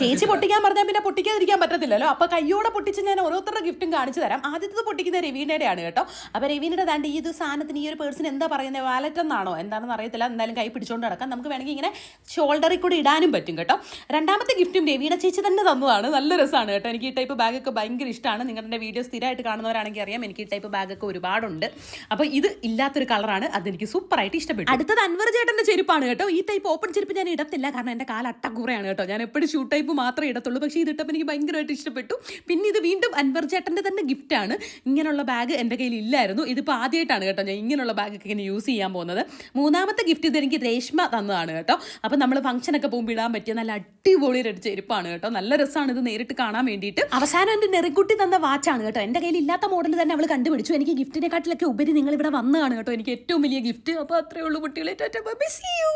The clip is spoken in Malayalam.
ചേച്ചി പൊട്ടിക്കാൻ പറഞ്ഞാൽ പിന്നെ പൊട്ടിക്കാതിരിക്കാൻ പറ്റത്തില്ലല്ലോ. അപ്പൊ കയ്യോടെ പൊട്ടിച്ച് ഞാൻ ഓരോരുത്തരുടെ ഗിഫ്റ്റും കാണിച്ചു തരാം. ആദ്യത്തെ പൊട്ടിക്കുന്ന രവീണയുടെയാണ് കേട്ടോ. അപ്പൊ രവീണയുടെ ദാണ്ട് ഈ ഒരു സാധനത്തിന് ഈ ഒരു പേഴ്സൺ എന്താ പറയുന്നത് വാലറ്റ് എന്നാണോ? എന്താണെന്ന് അറിയത്തില്ല. എന്തായാലും കൈ പിടിച്ചോണ്ട് നടക്കാം. നമുക്ക് വേണമെങ്കിൽ ഇങ്ങനെ ഷോൾഡറിൽ കൂടി ഇടാനും പറ്റും കേട്ടോ. രണ്ടാമത്തെ ഗിഫ്റ്റും രവീണ ചേച്ചി തന്നെ തന്നതാണ്. നല്ല രസമാണ് കേട്ടോ. എനിക്ക് ഈ ടൈപ്പ് ബാഗൊക്കെ ഭയങ്കര ഇഷ്ടമാണ് നിങ്ങളുടെ വീഡിയോ സ്ഥിരമായിട്ട് കാണുന്നവരാണെങ്കിൽ അറിയാം. എനിക്ക് ഈ ടൈപ്പ് ബാഗൊക്കെ ഒരുപാടുണ്ട്. അപ്പോൾ ഇത് ഇല്ലാത്തൊരു കളറാണ് അതെനിക്ക് സൂപ്പറായിട്ട് ഇഷ്ടപ്പെട്ടു. അടുത്തത് അൻവർ ചേട്ടന്റെ ചെരുപ്പാണ് കേട്ടോ. ഈ ടൈപ്പ് ഓപ്പൺ ചെരുപ്പ് ഞാൻ ഇടത്തില്ല. കാരണം എന്റെ കാല അട്ടക്കൂറയാണ് കേട്ടോ. ഞാൻ എപ്പോഴും ഷൂ ടൈപ്പ് മാത്രമേ ഇടത്തുള്ളൂ. പക്ഷേ ഇത് ഇട്ടപ്പോൾ എനിക്ക് ഭയങ്കരമായിട്ട് ഇഷ്ടപ്പെട്ടു. പിന്നെ ഇത് വീണ്ടും അൻവർ ചേട്ടന്റെ തന്നെ ഗിഫ്റ്റാണ് ഇങ്ങനെയുള്ള ബാഗ് എന്റെ കയ്യിൽ ഇല്ലായിരുന്നു. ഇതിപ്പോൾ ആദ്യമായിട്ടാണ് കേട്ടോ ഞാൻ ഇങ്ങനെയുള്ള ബാഗൊക്കെ ഇങ്ങനെ യൂസ് ചെയ്യാൻ പോകുന്നത്. മൂന്നാമത്തെ ഗിഫ്റ്റ് ഇത് എനിക്ക് രേഷ്മ തന്നതാണ് കേട്ടോ. അപ്പോൾ നമ്മൾ ഫംഗ്ഷനൊക്കെ പോകുമ്പോൾ ഇടാൻ പറ്റിയ നല്ല അടിപൊളി ഒരു ചെരുപ്പാണ് കേട്ടോ. നല്ല രസമാണ് ഇത് നേരിട്ട് കാണാൻ വേണ്ടിയിട്ട്. അവസാനം എന്റെ നെറിക്കുട്ടി തന്ന വാച്ചാണ് കേട്ടോ. എന്റെ കയ്യിൽ ഇല്ലാത്ത മോഡൽ തന്നെ അവൾ കണ്ടുപിടിച്ചു. എനിക്ക് ഗിഫ്റ്റിനെക്കാട്ടിലൊക്കെ ഉപരി നിങ്ങൾ ഇവിടെ വന്നതാണ് കേട്ടോ. എനിക്ക് ഏറ്റവും വലിയ ഗിഫ്റ്റ് അപ്പോൾ അത്രയേ ഉള്ളൂ കുട്ടികളെ. Miss you